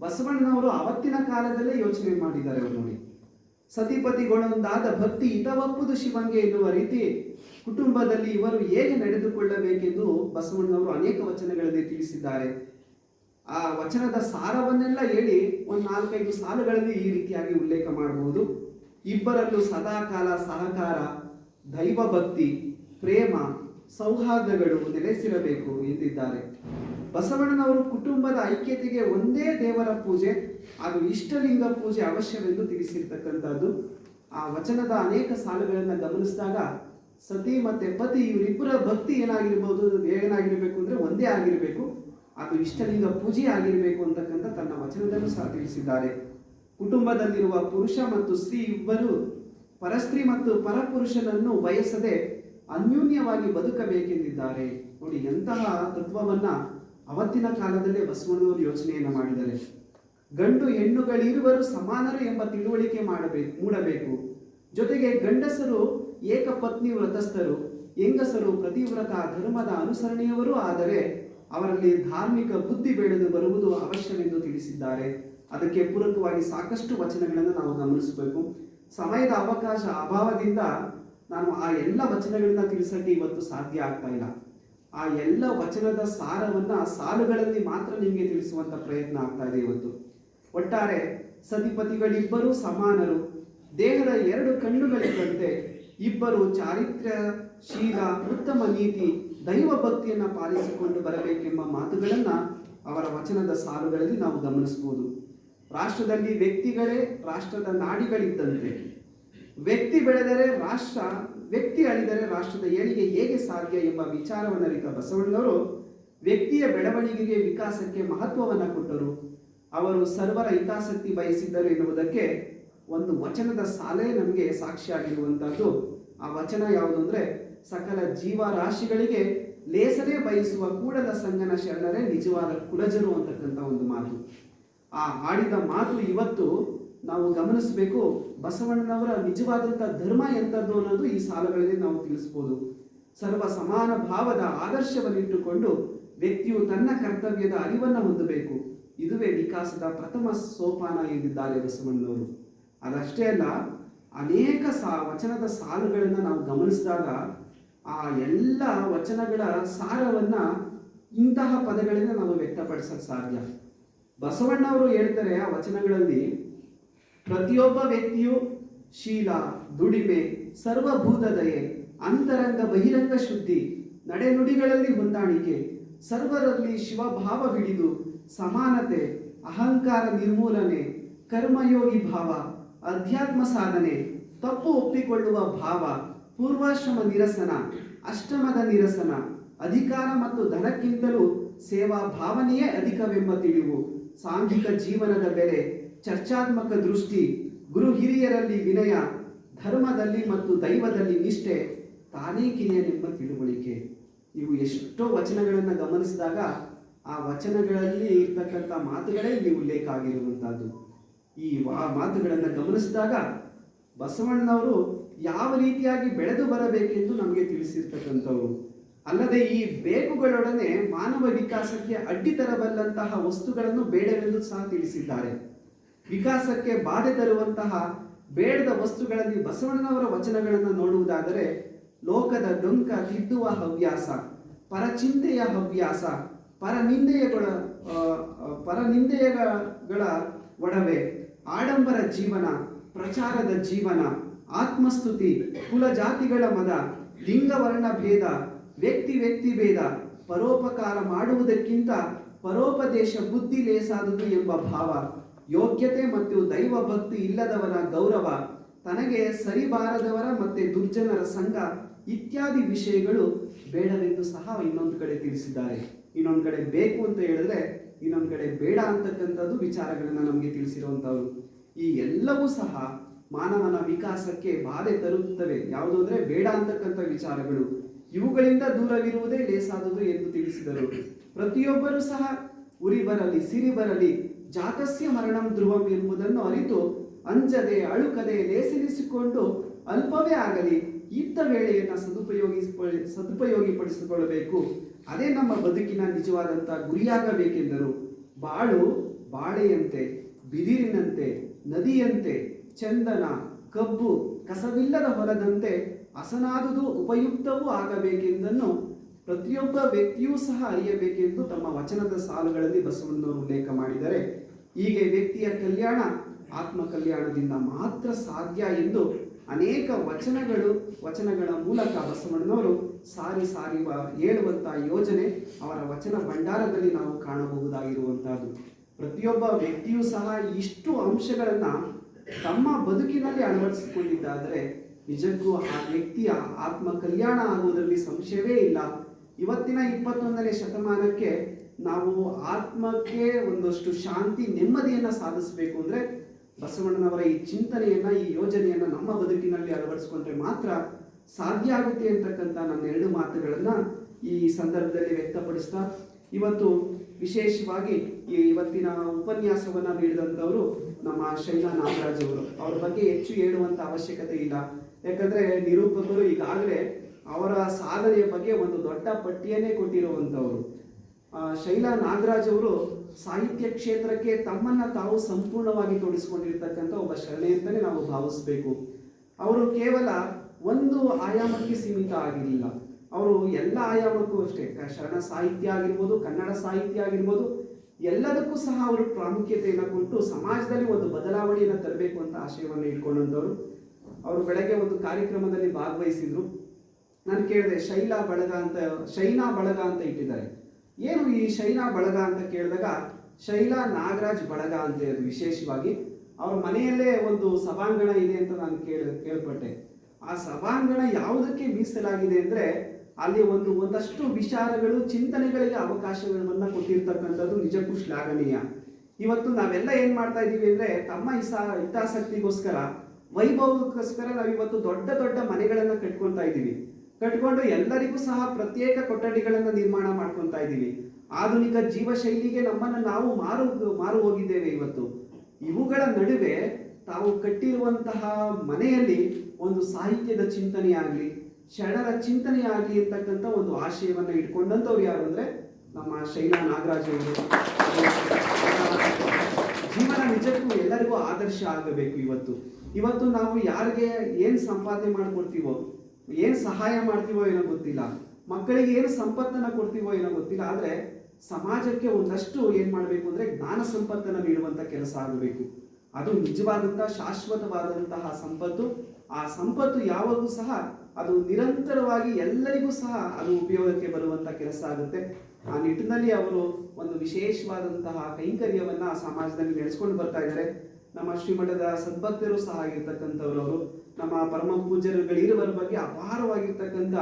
ಬಸವಣ್ಣನವರು ಅವತ್ತಿನ ಕಾಲದಲ್ಲೇ ಯೋಚನೆ ಮಾಡಿದ್ದಾರೆ ನೋಡಿ. ಸತಿಪತಿಗಳೊಂದಾದ ಭಕ್ತಿ ಒಪ್ಪುದು ಶಿವಂಗೆ ಎನ್ನುವ ರೀತಿ ಕುಟುಂಬದಲ್ಲಿ ಇವರು ಹೇಗೆ ನಡೆದುಕೊಳ್ಳಬೇಕೆಂದು ಬಸವಣ್ಣನವರು ಅನೇಕ ವಚನಗಳಲ್ಲಿ ತಿಳಿಸಿದ್ದಾರೆ. ಆ ವಚನದ ಸಾರವನ್ನೆಲ್ಲ ಹೇಳಿ ಒಂದು ನಾಲ್ಕೈದು ಸಾಲುಗಳಲ್ಲಿ ಈ ರೀತಿಯಾಗಿ ಉಲ್ಲೇಖ ಮಾಡಬಹುದು. ಇಬ್ಬರಲ್ಲೂ ಸದಾಕಾಲ ಸಹಕಾರ ದೈವ ಭಕ್ತಿ ಪ್ರೇಮ ಸೌಹಾರ್ದಗಳು ನೆಲೆಸಿರಬೇಕು ಎಂದಿದ್ದಾರೆ. ಬಸವಣ್ಣನವರು ಕುಟುಂಬದ ಐಕ್ಯತೆಗೆ ಒಂದೇ ದೇವರ ಪೂಜೆ, ಅದು ಇಷ್ಟಲಿಂಗ ಪೂಜೆ ಅವಶ್ಯವೆಂದು ತಿಳಿಸಿರ್ತಕ್ಕಂಥದ್ದು. ಆ ವಚನದ ಅನೇಕ ಸಾಲುಗಳನ್ನು ಗಮನಿಸಿದಾಗ ಸತಿ ಮತ್ತೆ ಪತಿ ಇವರಿಬ್ಬರ ಭಕ್ತಿ ಏನಾಗಿರ್ಬೋದು, ಏನಾಗಿರಬೇಕು ಅಂದ್ರೆ ಒಂದೇ ಆಗಿರಬೇಕು. ಅದು ಇಷ್ಟಲಿಂಗ ಪೂಜೆ ಆಗಿರಬೇಕು ಅಂತಕ್ಕಂಥ ತನ್ನ ವಚನದಲ್ಲೂ ಸಹ ತಿಳಿಸಿದ್ದಾರೆ. ಕುಟುಂಬದಲ್ಲಿರುವ ಪುರುಷ ಮತ್ತು ಸ್ತ್ರೀ ಇಬ್ಬರು ಪರಸ್ತ್ರೀ ಮತ್ತು ಪರಪುರುಷನನ್ನು ಬಯಸದೆ ಅನ್ಯೂನ್ಯವಾಗಿ ಬದುಕಬೇಕೆಂದಿದ್ದಾರೆ. ನೋಡಿ, ಎಂತಹ ತತ್ವವನ್ನ ಅವತ್ತಿನ ಕಾಲದಲ್ಲೇ ಬಸವಣ್ಣನವರು ಯೋಚನೆಯನ್ನು ಮಾಡಿದರೆ ಗಂಡು ಹೆಣ್ಣುಗಳಿರುವರು ಸಮಾನರು ಎಂಬ ತಿಳುವಳಿಕೆ ಮಾಡಬೇಕು ಮೂಡಬೇಕು. ಜೊತೆಗೆ ಗಂಡಸರು ಏಕಪತ್ನಿ ವ್ರತಸ್ಥರು, ಹೆಂಗಸರು ಪ್ರತಿವ್ರತ ಧರ್ಮದ ಅನುಸರಣೆಯವರೂ ಆದರೆ ಅವರಲ್ಲಿ ಧಾರ್ಮಿಕ ಬುದ್ಧಿ ಬೆಳೆದು ಬರುವುದು ಅವಶ್ಯವೆಂದು ತಿಳಿಸಿದ್ದಾರೆ. ಅದಕ್ಕೆ ಪೂರಕವಾಗಿ ಸಾಕಷ್ಟು ವಚನಗಳನ್ನು ನಾವು ಗಮನಿಸಬೇಕು. ಸಮಯದ ಅವಕಾಶ ಅಭಾವದಿಂದ ನಾನು ಆ ಎಲ್ಲ ವಚನಗಳನ್ನ ತಿಳಿಸಕ್ಕೆ ಇವತ್ತು ಸಾಧ್ಯ ಆಗ್ತಾ ಇಲ್ಲ. ಆ ಎಲ್ಲ ವಚನದ ಸಾರವನ್ನ ಸಾಲುಗಳಲ್ಲಿ ಮಾತ್ರ ನಿಮಗೆ ತಿಳಿಸುವಂತ ಪ್ರಯತ್ನ ಆಗ್ತಾ ಇದೆ ಇವತ್ತು. ಒಟ್ಟಾರೆ ಸತಿಪತಿಗಳಿಬ್ಬರೂ ಸಮಾನರು, ದೇಹದ ಎರಡು ಕಣ್ಣುಗಳಿದ್ದಂತೆ ಇಬ್ಬರು ಚಾರಿತ್ರ್ಯಶೀಲ, ಉತ್ತಮ ನೀತಿ, ದೈವ ಭಕ್ತಿಯನ್ನ ಪಾಲಿಸಿಕೊಂಡು ಬರಬೇಕೆಂಬ ಮಾತುಗಳನ್ನು ಅವರ ವಚನದ ಸಾಲುಗಳಲ್ಲಿ ನಾವು ಗಮನಿಸಬಹುದು. ರಾಷ್ಟ್ರದಲ್ಲಿ ವ್ಯಕ್ತಿಗಳೇ ರಾಷ್ಟ್ರದ ನಾಡಿಗಳಿದ್ದಂತೆ. ವ್ಯಕ್ತಿ ಬೆಳೆದರೆ ರಾಷ್ಟ್ರ, ವ್ಯಕ್ತಿ ಅಳಿದರೆ ರಾಷ್ಟ್ರದ ಏಳಿಗೆ ಹೇಗೆ ಸಾಧ್ಯ ಎಂಬ ವಿಚಾರವನ್ನು ಅರಿತ ಬಸವಣ್ಣನವರು ವ್ಯಕ್ತಿಯ ಬೆಳವಣಿಗೆಗೆ ವಿಕಾಸಕ್ಕೆ ಮಹತ್ವವನ್ನು ಕೊಟ್ಟರು. ಅವರು ಸರ್ವರ ಹಿತಾಸಕ್ತಿ ಬಯಸಿದ್ದರು ಎನ್ನುವುದಕ್ಕೆ ಒಂದು ವಚನದ ಸಾಲೇ ನಮಗೆ ಸಾಕ್ಷಿಯಾಗಿರುವಂತಹದ್ದು ಆ ವಚನ ಯಾವುದು ಅಂದ್ರೆ, ಸಕಲ ಜೀವರಾಶಿಗಳಿಗೆ ಲೇಸನೆ ಬಯಸುವ ಕೂಡಲ ಸಂಗನ ಶರಣರೇ ನಿಜವಾದ ಕುಲಜರು ಅಂತಕ್ಕಂಥ ಒಂದು ಮಾತು. ಆ ಆಡಿದ ಮಾತು ಇವತ್ತು ನಾವು ಗಮನಿಸಬೇಕು, ಬಸವಣ್ಣನವರ ನಿಜವಾದಂಥ ಧರ್ಮ ಎಂಥದ್ದು ಅನ್ನೋದು ಈ ಸಾಲುಗಳಲ್ಲಿ ನಾವು ತಿಳಿಸ್ಬೋದು. ಸರ್ವ ಸಮಾನ ಭಾವದ ಆದರ್ಶವನ್ನಿಟ್ಟುಕೊಂಡು ವ್ಯಕ್ತಿಯು ತನ್ನ ಕರ್ತವ್ಯದ ಅರಿವನ್ನು ಹೊಂದಬೇಕು. ಇದುವೇ ವಿಕಾಸದ ಪ್ರಥಮ ಸೋಪಾನ ಎಂದಿದ್ದಾರೆ ಬಸವಣ್ಣನವರು ಅದಷ್ಟೇ ಅಲ್ಲ, ಅನೇಕ ಸಾ, ವಚನದ ಸಾಲುಗಳನ್ನು ನಾವು ಗಮನಿಸಿದಾಗ ಆ ಎಲ್ಲ ವಚನಗಳ ಸಾರವನ್ನ ಇಂತಹ ಪದಗಳಿಂದ ನಾವು ವ್ಯಕ್ತಪಡಿಸಲು ಸಾಧ್ಯ. ಬಸವಣ್ಣವರು ಹೇಳ್ತಾರೆ ಆ ವಚನಗಳಲ್ಲಿ ಪ್ರತಿಯೊಬ್ಬ ವ್ಯಕ್ತಿಯು ಶೀಲ, ದುಡಿಮೆ ಸರ್ವಭೂತ ದಯೆ ಅಂತರಂಗ ಬಹಿರಂಗ ಶುದ್ಧಿ, ನಡೆನುಡಿಗಳಲ್ಲಿ ಹೊಂದಾಣಿಕೆ, ಸರ್ವರಲ್ಲಿ ಶಿವಭಾವ ಹಿಡಿದು ಸಮಾನತೆ, ಅಹಂಕಾರ ನಿರ್ಮೂಲನೆ, ಕರ್ಮಯೋಗಿ ಭಾವ, ಅಧ್ಯಾತ್ಮ ಸಾಧನೆ, ತಪ್ಪು ಒಪ್ಪಿಕೊಳ್ಳುವ ಭಾವ, ಪೂರ್ವಾಶ್ರಮ ನಿರಸನ, ಅಷ್ಟಮದ ನಿರಸನ, ಅಧಿಕಾರ ಮತ್ತು ಧನಕ್ಕಿಂತಲೂ ಸೇವಾ ಭಾವನೆಯೇ ಅಧಿಕವೆಂಬ ತಿಳಿವು, ಸಾಂಘಿಕ ಜೀವನದ ಬೆಲೆ ಚರ್ಚಾತ್ಮಕ ದೃಷ್ಟಿ, ಗುರು ಹಿರಿಯರಲ್ಲಿ ವಿನಯ, ಧರ್ಮದಲ್ಲಿ ಮತ್ತು ದೈವದಲ್ಲಿ ನಿಷ್ಠೆ, ತಾನೇ ಕಿರಿಯನೆಂಬ ತಿಳುವಳಿಕೆ. ನೀವು ಎಷ್ಟೋ ವಚನಗಳನ್ನು ಗಮನಿಸಿದಾಗ ಆ ವಚನಗಳಲ್ಲಿ ಇರ್ತಕ್ಕಂಥ ಮಾತುಗಳೇ ಇಲ್ಲಿ ಉಲ್ಲೇಖ ಆಗಿರುವಂಥದ್ದು. ಈ ಆ ಮಾತುಗಳನ್ನು ಗಮನಿಸಿದಾಗ ಬಸವಣ್ಣನವರು ಯಾವ ರೀತಿಯಾಗಿ ಬೆಳೆದು ಬರಬೇಕೆಂದು ನಮಗೆ ತಿಳಿಸಿರ್ತಕ್ಕಂಥವ್ರು. ಅಲ್ಲದೆ ಈ ಬೇಕುಗಳೊಡನೆ ಮಾನವ ವಿಕಾಸಕ್ಕೆ ಅಡ್ಡಿ ತರಬಲ್ಲಂತಹ ವಸ್ತುಗಳನ್ನು ಬೇಡವೆಂದು ಸಹ ತಿಳಿಸಿದ್ದಾರೆ. ವಿಕಾಸಕ್ಕೆ ಬಾಧೆ ತರುವಂತಹ ಬೇಡದ ವಸ್ತುಗಳಲ್ಲಿ ಬಸವಣ್ಣನವರ ವಚನಗಳನ್ನು ನೋಡುವುದಾದರೆ ಲೋಕದ ಡೊಂಕ ತಿದ್ದುವ ಹವ್ಯಾಸ, ಪರಚಿಂತೆಯ ಹವ್ಯಾಸ, ಪರನಿಂದೆಯಗಳ ಪರನಿಂದೆಯಗಳ ಒಡವೆ, ಆಡಂಬರ ಜೀವನ, ಪ್ರಚಾರದ ಜೀವನ, ಆತ್ಮಸ್ತುತಿ ಕುಲ ಜಾತಿಗಳ ಮದ, ಲಿಂಗವರ್ಣ ಭೇದ, ವ್ಯಕ್ತಿ ವ್ಯಕ್ತಿ ಭೇದ, ಪರೋಪಕಾರ ಮಾಡುವುದಕ್ಕಿಂತ ಪರೋಪದೇಶ ಬುದ್ಧಿ ಲೇಸಾದುದು ಎಂಬ ಭಾವ. ಯೋಗ್ಯತೆ ಮತ್ತು ದೈವ ಭಕ್ತಿ ಇಲ್ಲದವರ ಗೌರವ, ತನಗೆ ಸರಿಬಾರದವರ ಮತ್ತೆ ದುರ್ಜನರ ಸಂಘ ಇತ್ಯಾದಿ ವಿಷಯಗಳು ಬೇಡವೆಂದು ಸಹ ಇನ್ನೊಂದು ಕಡೆ ತಿಳಿಸಿದ್ದಾರೆ. ಇನ್ನೊಂದು ಕಡೆ ಬೇಕು ಅಂತ ಹೇಳಿದ್ರೆ ಇನ್ನೊಂದು ಕಡೆ ಬೇಡ ಅಂತಕ್ಕಂಥದ್ದು ವಿಚಾರಗಳನ್ನ ನಮಗೆ ತಿಳಿಸಿರುವಂಥವ್ರು. ಈ ಎಲ್ಲವೂ ಸಹ ಮಾನವನ ವಿಕಾಸಕ್ಕೆ ಬಾಧೆ ತರುತ್ತವೆ. ಯಾವುದು ಅಂದ್ರೆ ಬೇಡ ಅಂತಕ್ಕಂಥ ವಿಚಾರಗಳು. ಇವುಗಳಿಂದ ದೂರವಿರುವುದೇ ಲೇಸಾದುದು ಎಂದು ತಿಳಿಸಿದರು. ಪ್ರತಿಯೊಬ್ಬರೂ ಸಹ ಉರಿ ಬರಲಿ, ಸಿರಿ ಬರಲಿ ಜಾತಸ್ಯ ಮರಣಂ ಧ್ರುವಂ ಎಂಬುದನ್ನು ಅರಿತು ಅಂಜದೆ ಅಳುಕದೆ ಲೇಸರಿಸಿಕೊಂಡು ಅಲ್ಪವೇ ಆಗಲಿ ಇದ್ದ ವೇಳೆಯನ್ನು ಸದುಪಯೋಗಿ ಸದುಪಯೋಗಿಪಡಿಸಿಕೊಳ್ಳಬೇಕು. ಅದೇ ನಮ್ಮ ಬದುಕಿನ ನಿಜವಾದಂಥ ಗುರಿಯಾಗಬೇಕೆಂದರು. ಬಾಳು ಬಾಳೆಯಂತೆ, ಬಿದಿರಿನಂತೆ, ನದಿಯಂತೆ, ಚಂದನ, ಕಬ್ಬು, ಕಸವಿಲ್ಲದ ಹೊಲದಂತೆ ಅಸನಾದುದು ಉಪಯುಕ್ತವೂ ಆಗಬೇಕೆಂದನ್ನು ಪ್ರತಿಯೊಬ್ಬ ವ್ಯಕ್ತಿಯೂ ಸಹ ಅರಿಯಬೇಕೆಂದು ತಮ್ಮ ವಚನದ ಸಾಲುಗಳಲ್ಲಿ ಬಸವಣ್ಣವರು ಉಲ್ಲೇಖ ಮಾಡಿದರೆ ಹೀಗೆ ವ್ಯಕ್ತಿಯ ಕಲ್ಯಾಣ ಆತ್ಮ ಕಲ್ಯಾಣದಿಂದ ಮಾತ್ರ ಸಾಧ್ಯ ಎಂದು ಅನೇಕ ವಚನಗಳು, ವಚನಗಳ ಮೂಲಕ ಬಸವಣ್ಣನವರು ಸಾರಿ ಸಾರಿ ಹೇಳುವಂಥ ಯೋಜನೆ ಅವರ ವಚನ ಭಂಡಾರದಲ್ಲಿ ನಾವು ಕಾಣಬಹುದಾಗಿರುವಂತಹದ್ದು. ಪ್ರತಿಯೊಬ್ಬ ವ್ಯಕ್ತಿಯೂ ಸಹ ಇಷ್ಟು ಅಂಶಗಳನ್ನು ತಮ್ಮ ಬದುಕಿನಲ್ಲಿ ಅಳವಡಿಸಿಕೊಂಡಿದ್ದಾದರೆ ನಿಜಕ್ಕೂ ಆ ವ್ಯಕ್ತಿಯ ಆತ್ಮ ಕಲ್ಯಾಣ ಆಗುವುದರಲ್ಲಿ ಸಂಶಯವೇ ಇಲ್ಲ. ಇವತ್ತಿನ ಇಪ್ಪತ್ತೊಂದನೇ ಶತಮಾನಕ್ಕೆ ನಾವು ಆತ್ಮಕ್ಕೆ ಒಂದಷ್ಟು ಶಾಂತಿ, ನೆಮ್ಮದಿಯನ್ನು ಸಾಧಿಸಬೇಕು ಅಂದ್ರೆ ಬಸವಣ್ಣನವರ ಈ ಚಿಂತನೆಯನ್ನ, ಈ ಯೋಜನೆಯನ್ನ ನಮ್ಮ ಬದುಕಿನಲ್ಲಿ ಅಳವಡಿಸಿಕೊಂಡ್ರೆ ಮಾತ್ರ ಸಾಧ್ಯ ಆಗುತ್ತೆ ಅಂತಕ್ಕಂಥ ನನ್ನ ಎರಡು ಮಾತುಗಳನ್ನ ಈ ಸಂದರ್ಭದಲ್ಲಿ ವ್ಯಕ್ತಪಡಿಸ್ತಾ, ಇವತ್ತು ವಿಶೇಷವಾಗಿ ಈ ಇವತ್ತಿನ ಉಪನ್ಯಾಸವನ್ನ ನೀಡಿದಂಥವರು ನಮ್ಮ ಶೈಲಾ ನಾಗರಾಜ್ ಅವರು. ಅವ್ರ ಬಗ್ಗೆ ಹೆಚ್ಚು ಹೇಳುವಂಥ ಅವಶ್ಯಕತೆ ಇಲ್ಲ. ಯಾಕಂದ್ರೆ ನಿರೂಪಕರು ಈಗಾಗಲೇ ಅವರ ಸಾಧನೆಯ ಬಗ್ಗೆ ಒಂದು ದೊಡ್ಡ ಪಟ್ಟಿಯನ್ನೇ ಕೊಟ್ಟಿರುವಂಥವ್ರು. ಶೈಲಾ ನಾಗರಾಜ್ ಅವರು ಸಾಹಿತ್ಯ ಕ್ಷೇತ್ರಕ್ಕೆ ತಮ್ಮನ್ನ ತಾವು ಸಂಪೂರ್ಣವಾಗಿ ತೋಡಿಸ್ಕೊಂಡಿರ್ತಕ್ಕಂಥ ಒಬ್ಬ ಶರಣೆ ಅಂತಾನೆ ನಾವು ಭಾವಿಸ್ಬೇಕು. ಅವರು ಕೇವಲ ಒಂದು ಆಯಾಮಕ್ಕೆ ಸೀಮಿತ ಆಗಿರಲಿಲ್ಲ ಅವರು ಎಲ್ಲ ಆಯಾಮಕ್ಕೂ ಅಷ್ಟೇ ಶರಣ ಸಾಹಿತ್ಯ ಆಗಿರ್ಬೋದು, ಕನ್ನಡ ಸಾಹಿತ್ಯ ಆಗಿರ್ಬೋದು, ಎಲ್ಲದಕ್ಕೂ ಸಹ ಅವರು ಪ್ರಾಮುಖ್ಯತೆಯನ್ನು ಕೊಟ್ಟು ಸಮಾಜದಲ್ಲಿ ಒಂದು ಬದಲಾವಣೆಯನ್ನು ತರಬೇಕು ಅಂತ ಆಶಯವನ್ನು ಇಟ್ಕೊಂಡಂಥವ್ರು. ಅವರು ಬೆಳಗ್ಗೆ ಒಂದು ಕಾರ್ಯಕ್ರಮದಲ್ಲಿ ಭಾಗವಹಿಸಿದ್ರು. ನಾನು ಕೇಳಿದೆ, ಶೈಲಾ ಬಳಗ ಅಂತ, ಶೈನಾ ಬಳಗ ಅಂತ ಇಟ್ಟಿದ್ದಾರೆ. ಏನು ಈ ಶೈಲಾ ಬಳಗ ಅಂತ ಕೇಳಿದಾಗ, ಶೈಲಾ ನಾಗರಾಜ್ ಬಳಗ ಅಂತ ಅದು ವಿಶೇಷವಾಗಿ ಅವ್ರ ಮನೆಯಲ್ಲೇ ಒಂದು ಸಭಾಂಗಣ ಇದೆ ಅಂತ ನಾನು ಕೇಳ, ಕೇಳ್ಪಟ್ಟೆ. ಆ ಸಭಾಂಗಣ ಯಾವುದಕ್ಕೆ ಮೀಸಲಾಗಿದೆ ಅಂದ್ರೆ, ಅಲ್ಲಿ ಒಂದು, ಒಂದಷ್ಟು ವಿಚಾರಗಳು, ಚಿಂತನೆಗಳಿಗೆ ಅವಕಾಶಗಳನ್ನ ಕೊಟ್ಟಿರ್ತಕ್ಕಂಥದ್ದು ನಿಜಕ್ಕೂ ಶ್ಲಾಘನೀಯ ಇವತ್ತು ನಾವೆಲ್ಲ ಏನು ಮಾಡ್ತಾ ಇದ್ದೀವಿ ಅಂದ್ರೆ, ತಮ್ಮ ಹಿಸ ಹಿತಾಸಕ್ತಿಗೋಸ್ಕರ, ವೈಭವಕ್ಕೋಸ್ಕರ ನಾವು ಇವತ್ತು ದೊಡ್ಡ ದೊಡ್ಡ ಮನೆಗಳನ್ನು ಕಟ್ಕೊಳ್ತಾ ಇದೀವಿ ಕಟ್ಕೊಂಡು ಎಲ್ಲರಿಗೂ ಸಹ ಪ್ರತ್ಯೇಕ ಕೊಠಡಿಗಳನ್ನು ನಿರ್ಮಾಣ ಮಾಡ್ಕೊಂತಾ ಇದ್ದೀವಿ. ಆಧುನಿಕ ಜೀವಶೈಲಿಗೆ ನಮ್ಮನ್ನು ನಾವು ಮಾರು ಮಾರು ಹೋಗಿದ್ದೇವೆ ಇವತ್ತು. ಇವುಗಳ ನಡುವೆ ತಾವು ಕಟ್ಟಿರುವಂತಹ ಮನೆಯಲ್ಲಿ ಒಂದು ಸಾಹಿತ್ಯದ ಚಿಂತನೆ ಶರಣರ ಚಿಂತನೆ ಆಗಲಿ ಒಂದು ಆಶಯವನ್ನ ಇಟ್ಕೊಂಡಂಥವ್ರು ಯಾರು ಅಂದ್ರೆ ನಮ್ಮ ಶೈಲಾ ನಾಗರಾಜ್ ಅವರು. ಜೀವನ ನಿಜಕ್ಕೂ ಎಲ್ಲರಿಗೂ ಆದರ್ಶ ಆಗಬೇಕು ಇವತ್ತು. ಇವತ್ತು ನಾವು ಯಾರಿಗೆ ಏನು ಸಂಪಾದನೆ ಮಾಡ್ಕೊಡ್ತೀವೋ ಏನ್ ಸಹಾಯ ಮಾಡ್ತೀವೋ ಏನೋ ಗೊತ್ತಿಲ್ಲ. ಮಕ್ಕಳಿಗೆ ಏನು ಸಂಪತ್ತನ್ನ ಕೊಡ್ತೀವೋ ಏನೋ ಗೊತ್ತಿಲ್ಲ. ಆದ್ರೆ ಸಮಾಜಕ್ಕೆ ಒಂದಷ್ಟು ಏನು ಮಾಡಬೇಕು ಅಂದ್ರೆ ಜ್ಞಾನ ಸಂಪತ್ತನ್ನ ನೀಡುವಂತ ಕೆಲಸ ಆಗಬೇಕು. ಅದು ನಿಜವಾದಂತಹ ಶಾಶ್ವತವಾದಂತಹ ಸಂಪತ್ತು. ಆ ಸಂಪತ್ತು ಯಾವಾಗೂ ಸಹ ಅದು ನಿರಂತರವಾಗಿ ಎಲ್ಲರಿಗೂ ಸಹ ಅದು ಉಪಯೋಗಕ್ಕೆ ಬರುವಂತ ಕೆಲಸ ಆಗುತ್ತೆ. ಆ ನಿಟ್ಟಿನಲ್ಲಿ ಅವರು ಒಂದು ವಿಶೇಷವಾದಂತಹ ಕೈಂಕರ್ಯವನ್ನ ಸಮಾಜದಲ್ಲಿ ನಡೆಸ್ಕೊಂಡು ಬರ್ತಾ ಇದ್ದಾರೆ. ನಮ್ಮ ಶ್ರೀಮಠದ ಸದ್ಭಕ್ತರು ಸಹ ಆಗಿರ್ತಕ್ಕಂಥವ್ರು ಅವರು ನಮ್ಮ ಪರಮ ಪೂಜ್ಯರುಗಳಿರುವರ ಬಗ್ಗೆ ಅಪಾರವಾಗಿರ್ತಕ್ಕಂಥ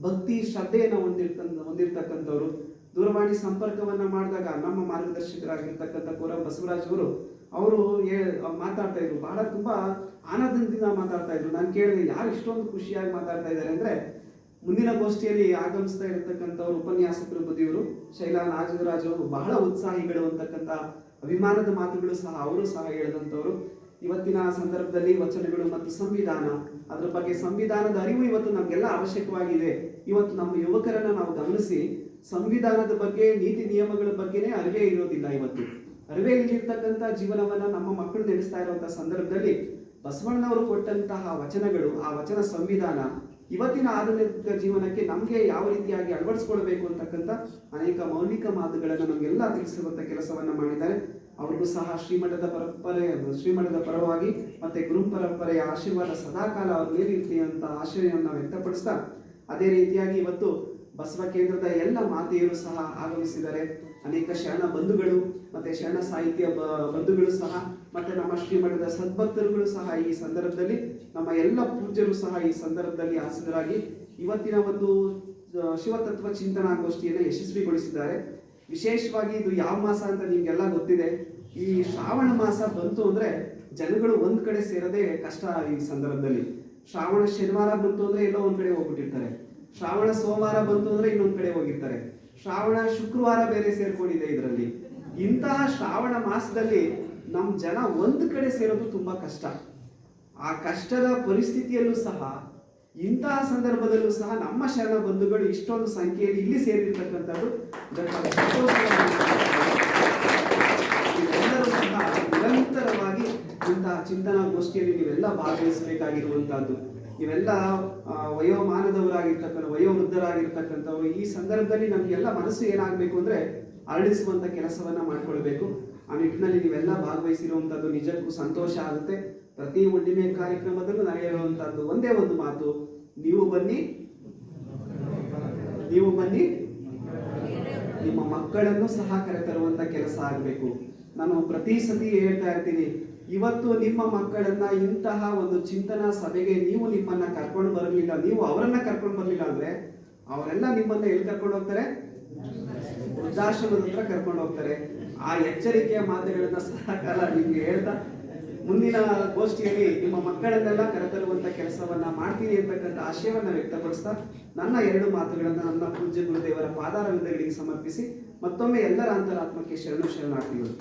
ಭಕ್ತಿ ಶ್ರದ್ಧೆಯನ್ನು ಹೊಂದಿರ್ತಂತ ಹೊಂದಿರ್ತಕ್ಕಂಥವ್ರು. ದೂರವಾಣಿ ಸಂಪರ್ಕವನ್ನ ಮಾಡಿದಾಗ ನಮ್ಮ ಮಾರ್ಗದರ್ಶಕರಾಗಿರ್ತಕ್ಕಂಥ ಕೋರ ಬಸವರಾಜ್ ಅವರು ಅವರು ಮಾತಾಡ್ತಾ ಇದ್ರು. ಬಹಳ ತುಂಬಾ ಆನಂದದಿಂದ ಮಾತಾಡ್ತಾ ಇದ್ರು. ನಾನು ಕೇಳಿದೆ, ಯಾರು ಇಷ್ಟೊಂದು ಖುಷಿಯಾಗಿ ಮಾತಾಡ್ತಾ ಇದ್ದಾರೆ ಅಂದ್ರೆ, ಮುಂದಿನ ಗೋಷ್ಠಿಯಲ್ಲಿ ಆಗಮಿಸ್ತಾ ಇರತಕ್ಕಂಥವ್ರು ಉಪನ್ಯಾಸಕರು ಬದಿಯವರು, ಶೈಲಾ ನಾಗರಾಜ್ ಅವರು ಬಹಳ ಉತ್ಸಾಹಿಗಳು ಅಂತಕ್ಕಂಥ ಅಭಿಮಾನದ ಮಾತುಗಳು ಸಹ ಅವರು ಸಹ ಹೇಳಿದಂಥವರು. ಇವತ್ತಿನ ಸಂದರ್ಭದಲ್ಲಿ ವಚನಗಳು ಮತ್ತು ಸಂವಿಧಾನ, ಅದರ ಬಗ್ಗೆ ಸಂವಿಧಾನದ ಅರಿವು ಇವತ್ತು ನಮಗೆಲ್ಲ ಅವಶ್ಯಕವಾಗಿದೆ. ಇವತ್ತು ನಮ್ಮ ಯುವಕರನ್ನ ನಾವು ಗಮನಿಸಿ, ಸಂವಿಧಾನದ ಬಗ್ಗೆ, ನೀತಿ ನಿಯಮಗಳ ಬಗ್ಗೆನೇ ಅರಿವೇ ಇರೋದಿಲ್ಲ ಇವತ್ತು. ಅರಿವೇ ಇಲ್ಲಿರ್ತಕ್ಕಂಥ ಜೀವನವನ್ನ ನಮ್ಮ ಮಕ್ಕಳು ನಡೆಸ್ತಾ ಇರುವಂತಹ ಸಂದರ್ಭದಲ್ಲಿ ಬಸವಣ್ಣವರು ಕೊಟ್ಟಂತಹ ವಚನಗಳು, ಆ ವಚನ ಸಂವಿಧಾನ ಇವತ್ತಿನ ಆಧುನಿಕ ಜೀವನಕ್ಕೆ ನಮಗೆ ಯಾವ ರೀತಿಯಾಗಿ ಅಳವಡಿಸ್ಕೊಳ್ಬೇಕು ಅಂತಕ್ಕಂಥ ಅನೇಕ ಮೌಲಿಕ ಮಾತುಗಳನ್ನು ನಮಗೆಲ್ಲ ತಿಳಿಸಿರುವಂಥ ಕೆಲಸವನ್ನು ಮಾಡಿದ್ದಾರೆ. ಅವ್ರಿಗೂ ಸಹ ಶ್ರೀಮಠದ ಪರಂಪರೆ ಶ್ರೀಮಠದ ಪರವಾಗಿ ಮತ್ತೆ ಗುರು ಪರಂಪರೆಯ ಆಶೀರ್ವಾದ ಸದಾಕಾಲ ಅವ್ರ ಮೇಲಿರ್ತಿ ಅಂತ ಆಶಯವನ್ನು ವ್ಯಕ್ತಪಡಿಸ್ತಾ, ಅದೇ ರೀತಿಯಾಗಿ ಇವತ್ತು ಬಸವ ಕೇಂದ್ರದ ಎಲ್ಲ ಮಾತೆಯರು ಸಹ ಆಗಮಿಸಿದ್ದಾರೆ. ಅನೇಕ ಶರಣ ಬಂಧುಗಳು ಮತ್ತೆ ಶರಣ ಸಾಹಿತ್ಯ ಬಂಧುಗಳು ಸಹ, ಮತ್ತೆ ನಮ್ಮ ಶ್ರೀಮಠದ ಸದ್ಭಕ್ತರುಗಳು ಸಹ ಈ ಸಂದರ್ಭದಲ್ಲಿ ನಮ್ಮ ಎಲ್ಲ ಪೂಜ್ಯರು ಸಹ ಈ ಸಂದರ್ಭದಲ್ಲಿ ಹಾಸಿದರಾಗಿ ಇವತ್ತಿನ ಒಂದು ಶಿವತತ್ವ ಚಿಂತನಾ ಗೋಷ್ಠಿಯನ್ನು ಯಶಸ್ವಿಗೊಳಿಸಿದ್ದಾರೆ. ವಿಶೇಷವಾಗಿ ಇದು ಯಾವ ಮಾಸ ಅಂತ ನಿಮ್ಗೆಲ್ಲ ಗೊತ್ತಿದೆ. ಈ ಶ್ರಾವಣ ಮಾಸ ಬಂತು ಅಂದ್ರೆ ಜನಗಳು ಒಂದ್ ಕಡೆ ಸೇರದೆ ಕಷ್ಟ ಈ ಸಂದರ್ಭದಲ್ಲಿ. ಶ್ರಾವಣ ಶನಿವಾರ ಬಂತು ಅಂದ್ರೆ ಎಲ್ಲೋ ಒಂದ್ ಕಡೆ ಹೋಗ್ಬಿಟ್ಟಿರ್ತಾರೆ. ಶ್ರಾವಣ ಸೋಮವಾರ ಬಂತು ಅಂದ್ರೆ ಇನ್ನೊಂದ್ ಕಡೆ ಹೋಗಿರ್ತಾರೆ. ಶ್ರಾವಣ ಶುಕ್ರವಾರ ಬೇರೆ ಸೇರ್ಕೊಂಡಿದೆ ಇದರಲ್ಲಿ. ಇಂತಹ ಶ್ರಾವಣ ಮಾಸದಲ್ಲಿ ನಮ್ ಜನ ಒಂದ್ ಕಡೆ ಸೇರೋದು ತುಂಬಾ ಕಷ್ಟ. ಆ ಕಷ್ಟದ ಪರಿಸ್ಥಿತಿಯಲ್ಲೂ ಸಹ, ಇಂತಹ ಸಂದರ್ಭದಲ್ಲೂ ಸಹ ನಮ್ಮ ಶರಣ ಬಂಧುಗಳು ಇಷ್ಟೊಂದು ಸಂಖ್ಯೆಯಲ್ಲಿ ಇಲ್ಲಿ ಸೇರಿರ್ತಕ್ಕಂಥದ್ದು ಎಲ್ಲರೂ ಸಹ ನಿರಂತರವಾಗಿ ಇಂತಹ ಚಿಂತನಾ ಗೋಷ್ಠಿಯಲ್ಲಿ ನೀವೆಲ್ಲ ಭಾಗವಹಿಸಬೇಕಾಗಿರುವಂತಹದ್ದು ಇವೆಲ್ಲ ವಯೋಮಾನದವರಾಗಿರ್ತಕ್ಕಂಥ, ವಯೋವೃದ್ಧರಾಗಿರ್ತಕ್ಕಂಥವ್ರು, ಈ ಸಂದರ್ಭದಲ್ಲಿ ನಮಗೆಲ್ಲ ಮನಸ್ಸು ಏನಾಗಬೇಕು ಅಂದ್ರೆ ಅರಳಿಸುವಂಥ ಕೆಲಸವನ್ನ ಮಾಡ್ಕೊಳ್ಬೇಕು. ಆ ನಿಟ್ಟಿನಲ್ಲಿ ನೀವೆಲ್ಲ ಭಾಗವಹಿಸಿರುವಂಥದ್ದು ನಿಜಕ್ಕೂ ಸಂತೋಷ ಆಗುತ್ತೆ. ಪ್ರತಿ ಹುಣ್ಣಿಮೆ ಕಾರ್ಯಕ್ರಮದಲ್ಲೂ ನಡೆಯುವಂತದ್ದು ಒಂದೇ ಒಂದು ಮಾತು, ನೀವು ಬನ್ನಿ ನೀವು ಬನ್ನಿ, ನಿಮ್ಮ ಮಕ್ಕಳನ್ನು ಸಹ ಕರೆತರುವಂತ ಕೆಲಸ ಆಗಬೇಕು. ನಾನು ಪ್ರತಿ ಸತಿ ಹೇಳ್ತಾ ಇರ್ತೀನಿ, ಇವತ್ತು ನಿಮ್ಮ ಮಕ್ಕಳನ್ನ ಇಂತಹ ಒಂದು ಚಿಂತನಾ ಸಭೆಗೆ ನೀವು ನಿಮ್ಮನ್ನ ಕರ್ಕೊಂಡು ಬರಲಿಲ್ಲ, ನೀವು ಅವರನ್ನ ಕರ್ಕೊಂಡು ಬರಲಿಲ್ಲ ಅಂದ್ರೆ ಅವರೆಲ್ಲ ನಿಮ್ಮನ್ನ ಎಲ್ಲಿ ಕರ್ಕೊಂಡು ಹೋಗ್ತಾರೆ? ವೃದ್ಧಾಶ್ರಮದ ಹತ್ರ ಕರ್ಕೊಂಡು ಹೋಗ್ತಾರೆ. ಆ ಎಚ್ಚರಿಕೆಯ ಮಾತುಗಳನ್ನು ಸದಾಕಾಲ ನಿಮ್ಗೆ ಹೇಳ್ತಾ, ಮುಂದಿನ ಗೋಷ್ಠಿಯಲ್ಲಿ ನಿಮ್ಮ ಮಕ್ಕಳನ್ನೆಲ್ಲ ಕರೆತರುವಂತ ಕೆಲಸವನ್ನ ಮಾಡ್ತೀನಿ ಅಂತಕ್ಕಂಥ ಆಶಯವನ್ನ ವ್ಯಕ್ತಪಡಿಸ್ತಾ, ನನ್ನ ಎರಡು ಮಾತುಗಳನ್ನು ನನ್ನ ಪೂಜ್ಯ ಗುರುದೇವರ ಪಾದಾರವಿಂದಗಳಿಗೆ ಸಮರ್ಪಿಸಿ, ಮತ್ತೊಮ್ಮೆ ಎಲ್ಲರ ಅಂತರಾತ್ಮಕ್ಕೆ ಶರಣು ಶರಣಾರ್ಥಿಗಳು.